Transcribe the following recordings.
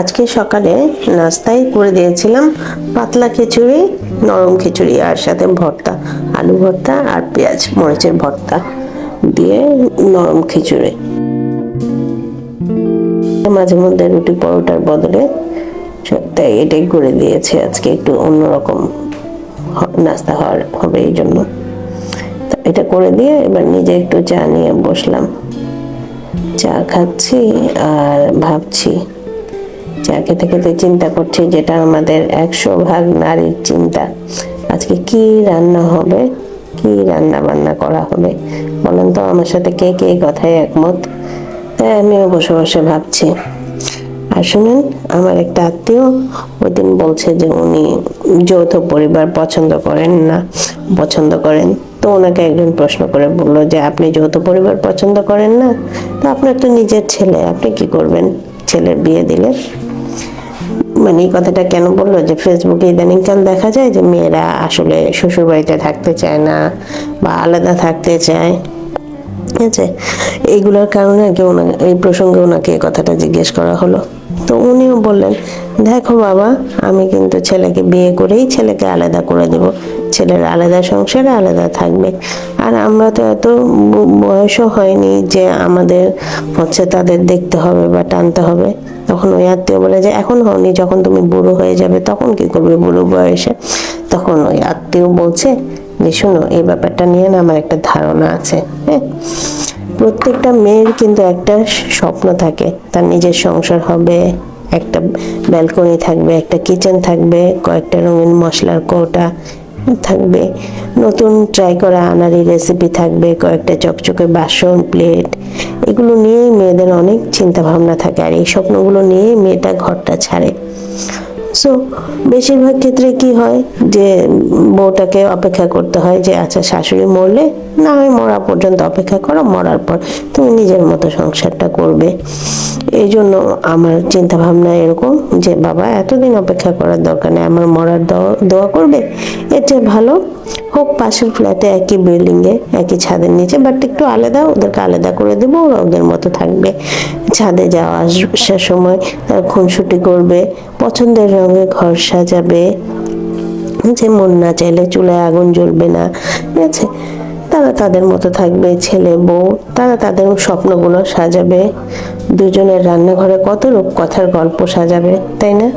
আজকে সকালে নাস্তায় করে দিয়েছিলাম পাতলা খিচুড়ি, নরম খিচুড়ি আর সাথে ভর্তা, আলু ভর্তা আর পেঁয়াজ, মরিচের ভর্তা দিয়ে নরম খিচুড়ি। মাঝে মধ্যে রুটি পরোটার বদলে তাই এটাই করে দিয়েছে আজকে একটু অন্যরকম নাস্তা হওয়ার হবে এই জন্য। এটা করে দিয়ে এবার নিজে একটু চা নিয়ে বসলাম। চা খাচ্ছি আর ভাবছি, চা খেতে খেতে চিন্তা করছি যেটা আমাদের একশো ভাগ নারীর চিন্তা। আজকে কি রান্না হবে? কি রান্না বান্না করা হবে? বলেন তো, আমার সাথে কে কে কথায় একমত? তাই আমিও বসে বসে ভাবছি। আর শুনুন, আমার একটা আত্মীয় ওই দিন বলছে যে উনি যৌথ পরিবার পছন্দ করেন না, পছন্দ করেন তো ওনাকে একজন প্রশ্ন করে বলল যে, আপনি যৌথ পরিবার পছন্দ করেন না, তো আপনার তো নিজের ছেলে, আপনি কি করবেন ছেলের বিয়ে দিলে? মানে এই কথাটা কেন বলল যে ফেসবুকে ইদানিংকাল দেখা যায় যে, মেয়েরা আসলে শ্বশুর বাড়িতে থাকতে চায় না বা আলাদা থাকতে চায়? ঠিক আছে? এইগুলোর কারণে আর কি ওনাকে এই প্রসঙ্গে ওনাকে এই কথাটা জিজ্ঞেস করা হলো। তো উনিও বললেন, দেখো বাবা, আমি কিন্তু ছেলেকে বিয়ে করেই ছেলেকে আলাদা করে দেব। ছেলের আলাদা সংসারে, আলাদা থাকবে। আর আমরা তো এত বয়সও হয়নি যে আমাদের হচ্ছে তাদের দেখতে হবে বা টানতে হবে। তখন ওই আত্মীয় বলে যে, এখন হওনি, যখন তুমি বুড়ো হয়ে যাবে, তখন কি করবে বুড়ো বয়সে? তখন ওই আত্মীয় বলছে, যে, শোনো, এই ব্যাপারটা নিয়ে না আমার একটা ধারণা আছে হ্যাঁ? প্রত্যেকটা মেয়ের কিন্তু একটা স্বপ্ন থাকে। তার নিজের সংসার হবে, একটা ব্যালকনি থাকবে, একটা কিচেন থাকবে, কয়েকটা রঙিন মশলার কৌটা থাকবে। নতুন ট্রাই করা আনারি রেসিপি থাকবে, কয়েকটা চকচকে বাসন প্লেট এগুলো নিয়েই মেয়েদের অনেক চিন্তা ভাবনা থাকে আর এই স্বপ্নগুলো নিয়েই মেয়েটা ঘরটা ছাড়ে। সো বেশিরভাগ ক্ষেত্রে কি হয় যে বউটাকে অপেক্ষা করতে হয় যে আচ্ছা শাশুড়ি মরলে না হয় মরা পর্যন্ত অপেক্ষা করো, মরার পর তুমি নিজের মতো সংসারটা করবে। এই জন্য আমার চিন্তা ভাবনা এরকম যে, বাবা, এতদিন অপেক্ষা করার দরকার নেই, আমার মরার দোয়া- করবে। চেয়ে ভালো হোক, পাশের ফ্ল্যাটে একই বিল্ডিংয়ে একই ছাদের নিচে বাট একটু আলাদা, ওদেরকে আলাদা করে দেবো, ওরা ওদের মতো থাকবে। ছাদে যাওয়া আসার সময় খুনসুটি করবে, পছন্দের রঙে ঘর সাজাবে। যে, মন না চাইলে চুলায় আগুন জ্বলবে না, ঠিক আছে? তারা তাদের মতো থাকবে, ছেলে, বউ, তারা তাদের স্বপ্নগুলো সাজাবে। দুজনের রান্নাঘরে কত রূপকথার গল্প সাজাবে, তাই না?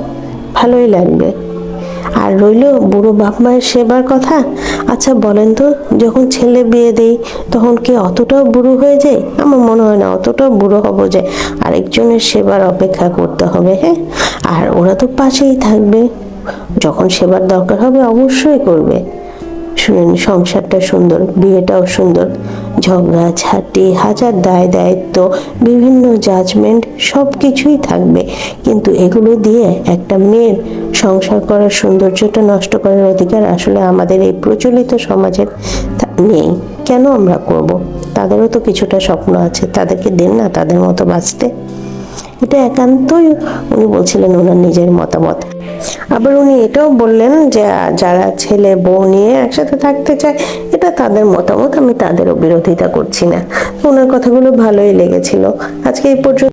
ভালোই লাগবে। আর রইল বুড়ো বাপ মায়ের সেবার কথা? আচ্ছা বলেন তো, যখন ছেলে বিয়ে দেই, তখন কি অতটাও বুড়ো হয়ে যায়? আমার মনে হয় না, অতটাও বুড়ো হব যে আরেকজনের সেবার অপেক্ষা করতে হবে হ্যাঁ? আর ওরা তো পাশেই থাকবে। যখন সেবার দরকার হবে, অবশ্যই করবে। শুনেন, সংসারটা সুন্দর, বিয়েটাও সুন্দর। ঝগড়া, ঝাঁটি, হাজার দায় দায়িত্ব, বিভিন্ন জাজমেন্ট সব কিছুই থাকবে। কিন্তু এগুলো দিয়ে একটা মেয়ের সংসার করার সৌন্দর্যটা নষ্ট করার অধিকার আসলে আমাদের এই প্রচলিত সমাজের নেই। কেন আমরা করব? তাদেরও তো কিছুটা স্বপ্ন আছে। তাদেরকে দেন না, তাদের মতো বাঁচতে। এটা একান্তই উনি বলছিলেন ওনার নিজের মতামত। আবার উনি এটাও বললেন যে, যারা ছেলে, বউ নিয়ে একসাথে থাকতে চায়, এটা তাদের মতামত, আমি তাদেরও বিরোধিতা করছি না। ওনার কথাগুলো ভালোই লেগেছিল। আজকে এই পর্যন্ত